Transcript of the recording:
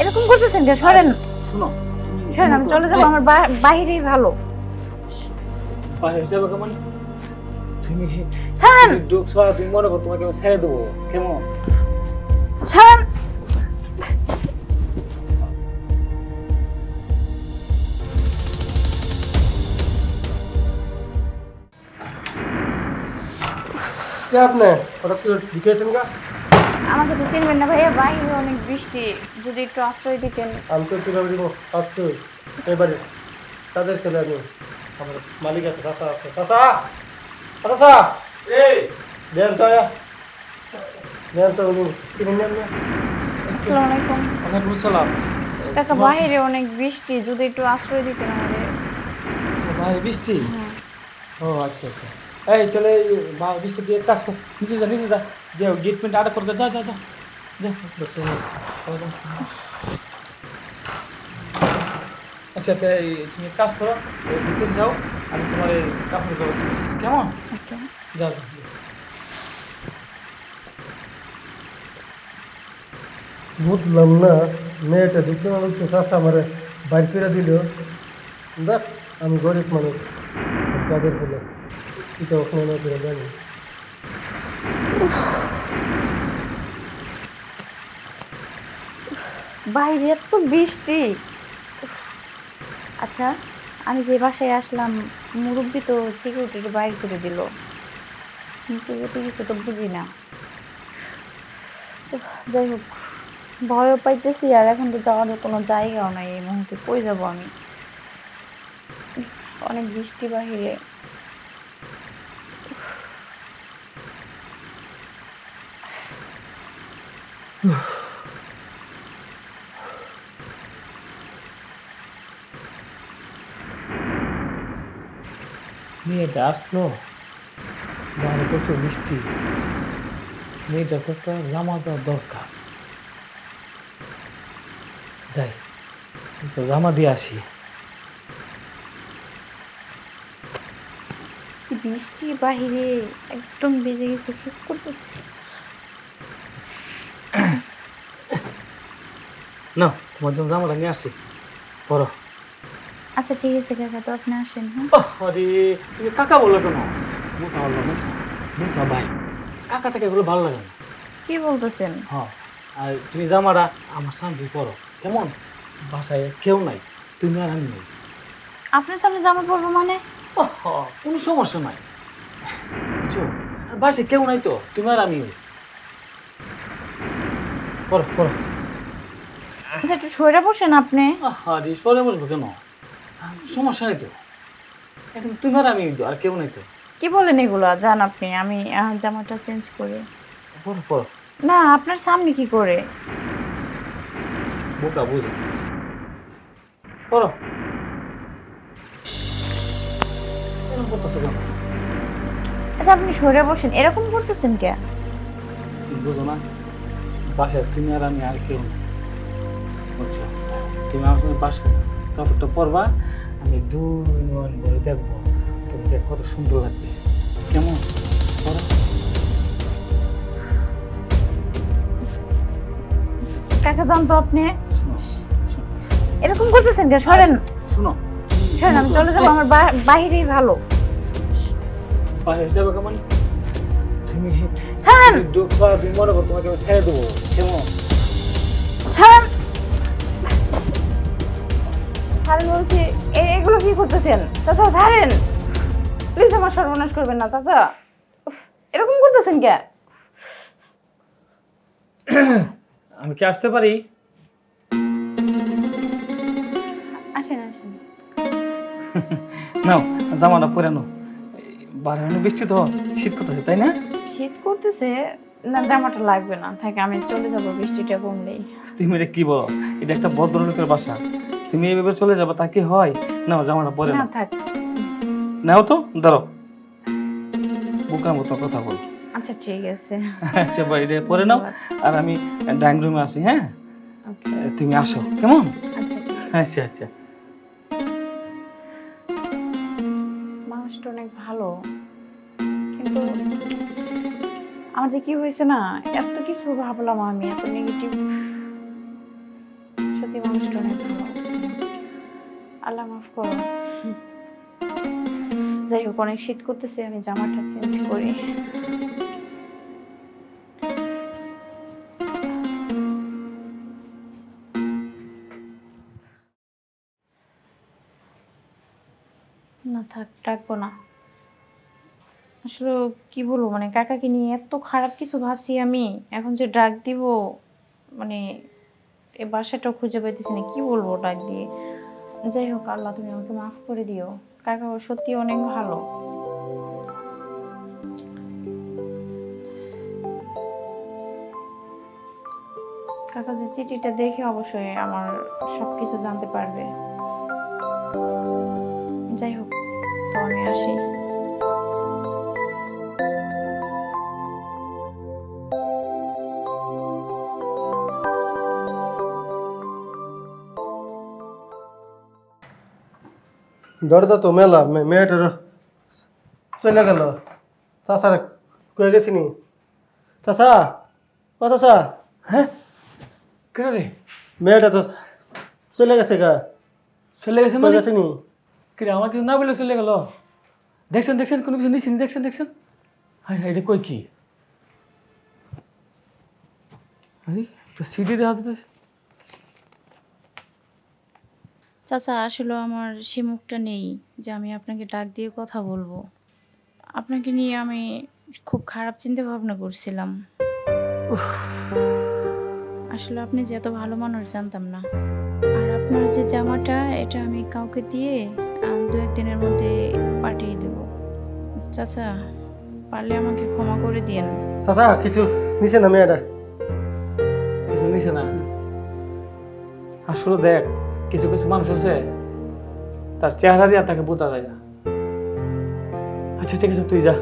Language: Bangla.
এরকম করতেছেন কে সরেন। শোনো সরেন আমি চলে যাব আমার বা- বাহিরেই ভালো। বাইরে যাবে কেমন? তুমি ছাড়েন দুঃখ ছাড়া তুমি মনে করো তোমাকে আমি ছেড়ে দেবো। কেমন? ছাড়েন কে আপনি? হঠাৎ করে ঢুকেছেন গা? আমাকে তো চিনবেন না ভাইয়া। বাইরে অনেক বৃষ্টি। যদি একটু আশ্রয় দিতেন। আমি তো কীভাবে দিব? পাচ্ছি। এবারে তাদের ছেলে আমি। আমার মালিক আছে চাষা আছে। চাষা চাষা এই! দেন তো দেন তো উনি। চিনেন না আসসালামু আলাইকুম। ওয়ালাইকুম সালাম কাকা বাইরে অনেক বৃষ্টি। যদি একটু আশ্রয় দিতেন আমাদের। বাইরে বৃষ্টি? হ্যাঁ। ও আচ্ছা আচ্ছা। এই তাহলে এই বা- বৃষ্টি দিয়ে কাজ কর। নিচে যা নিচে যা। যে গেট পেন্ট আটা করে যা যা। যা যা আচ্ছা তা এই তুমি কাজ করো ভিতরে যাও আমি তোমার এই কাপড়ের ব্যবস্থা করতেছি কেমন? যাও যাও বুঝলাম না মেয়েটা ঢুকতে না ঢুকতে চাষা আমার বাইর করে দিল। দেখ আমি গরিব মানুষ কাদের ফেলে না করে জানি বাইরে এত বৃষ্টি। আচ্ছা আমি যে বাসায় আসলাম, মুরব্বী তো সিকিউরিটি বাইর করে দিল। কিন্তু কিছু তো বুঝি না। যাই হোক, ভয়ও পাইতেছি আর এখন তো যাওয়ার কোনো জায়গাও নাই। এই মুহূর্তে কই যাব আমি? অনেক বৃষ্টি বাহিরে। মেয়েটা আসলো। বাইরে প্রচুর বৃষ্টি মেয়েটা তো একটা জামা দেওয়ার দরকার। যাই, একটু জামা দিয়ে আসি। বৃষ্টি বাহিরে, একদম ভিজে গেছে, শীত করতেছে। না তোমার জন্য জামাটা নিয়ে আসি পরো। আচ্ছা ঠিক আছে কাকা তো আপনি আসেন হ্যাঁ। আরে তুমি কাকা বলো কেন? মুসা বলল মুসা মুসা ভাই। কাকা থেকে এগুলো ভালো লাগে না। কি বলতেছেন? হ্যাঁ আর তুমি জামাটা আমার সামনে পরো। কেমন? বাসায় কেউ নাই তুমি আর আমি নেই। আপনার সামনে জামা পরবো মানে? ওহ, কোনো সমস্যা নাই। বুঝছ আর বাসায় কেউ নাই তো তুমি আর আমি পড়ো পড়ো আচ্ছা একটু সরে বসেন আপনি। আরে সরে বসবো কেন? সমস্যা নাই তো। এখন তুমি আর আমি আর কেউ নাই তো। কি বলেন এগুলো? জান আপনি আমি জামাটা চেঞ্জ করে। পড়ো না আপনার সামনে কি করে? বোকা বুঝে। পড়ো। এরকম করতেছো কেন? আচ্ছা আপনি সরে বসেন। এরকম করতেছেন কে? বুঝো না। বাসায় তুমি আর আমি আর কেউ না বুঝছ? তুমি আমার সঙ্গে বাসায় কাপড়টা পরবা আমি দুই মন ভরে দেখব তুমি দেখ কত সুন্দর লাগবে। কেমন? পরো কাকে জানতো আপনি। এরকম করতেছেন কে সরেন। শোনো। সরেন আমি চলে যাব আমার বাহিরেই ভালো। বাইরে যাবে কেমন? তুমি ছাড়েন দুঃখ ছাড়া তুমি মনে করো তোমাকে আমি ছেড়ে দেবো। কেমন? ছাড়েন ছাড়েন বলছি এ- এগুলো কি করতেছেন? চাচা ছাড়েন। প্লিজ আমার সর্বনাশ করবেন না চাচা। এরকম করতেছেন কে? আমি কি আসতে পারি? আসেন আসেন। নাও জামাটা পরে নাও। বারে বৃষ্টি তো শীত করতেছে তাই না? শীত করতেছে না জামাটা লাগবে না। থাকে আমি চলে যাব বৃষ্টিটা কমলেই। তুমি এটা কি বলো? এটা একটা ভদ্রলোকের বাসা। তুমি এইভাবে চলে যাবে তা কি হয়? নাও জামাটা পরে না থাক। নাও তো দাঁড়াও। বোকার মতো কথা বল। আচ্ছা ঠিক আছে। আচ্ছা ভাই এটা পরে নাও। আর আমি ড্রয়িং রুমে আসি হ্যাঁ? ওকে। তুমি আসো কেমন? আচ্ছা আচ্ছা আচ্ছা। মানুষটা অনেক ভালো। কিন্তু আমার যে কি হয়েছে না এত কিছু ভাবলাম আমি এত নেগেটিভ সত্যি মানুষটা অনেক যাই হোক, অনেক শীত করতেছে, আমি জামাটা চেঞ্জ করি। না থাক ডাকবো না। আসলে কি বলব মানে কাকাকে নিয়ে এত খারাপ কিছু ভাবছি আমি, এখন যে ডাক দিব মানে এই বাসাটা খুঁজে পাইতেছি না, কি বলব ডাক দিয়ে? যাই হোক, আল্লাহ, তুমি আমাকে মাফ করে দিও। কাকা সত্যি অনেক ভালো। কাকা, যে চিঠিটা দেখে অবশ্যই আমার সবকিছু জানতে পারবে। যাই হোক, তো আমি আসি। দরজা তো মেলা মেয়েটার চলে গেল। চাষার কয়ে গেছিনি? চাষা ও চাষা হ্যাঁ? কেন রে? মেয়েটা তো চলে গেছে গা। চলে গেছে মানে? গেছিনি? কি রে আমার কিছু না বলে চলে গেল। দেখছেন দেখছেন কোনো কিছু নিচ্ছেন দেখছেন দেখছেন? হাই হাই এটা কই কি? আরে সিডি দেখা যাচ্ছে চাচা আসলে আমার সে মুখটা নেই যে আমি আপনাকে ডাক দিয়ে কথা বলব। আপনাকে নিয়ে আমি খুব খারাপ চিন্তা ভাবনা করছিলাম আসলে আপনি যে এত ভালো মানুষ জানতাম না। আর আপনার যে জামাটা, এটা আমি কাউকে দিয়ে দু একদিনের মধ্যে পাঠিয়ে দেব। চাচা, পারলে আমাকে ক্ষমা করে দিন চাষা কিছু নিছে না মেয়েটা কিছু নিছে না। আসলে দেখ কিছু কিছু মানুষ আছে, তার চেহারা দিয়ে তাকে বোঝা যায় না। আচ্ছা ঠিক আছে, তুই যা।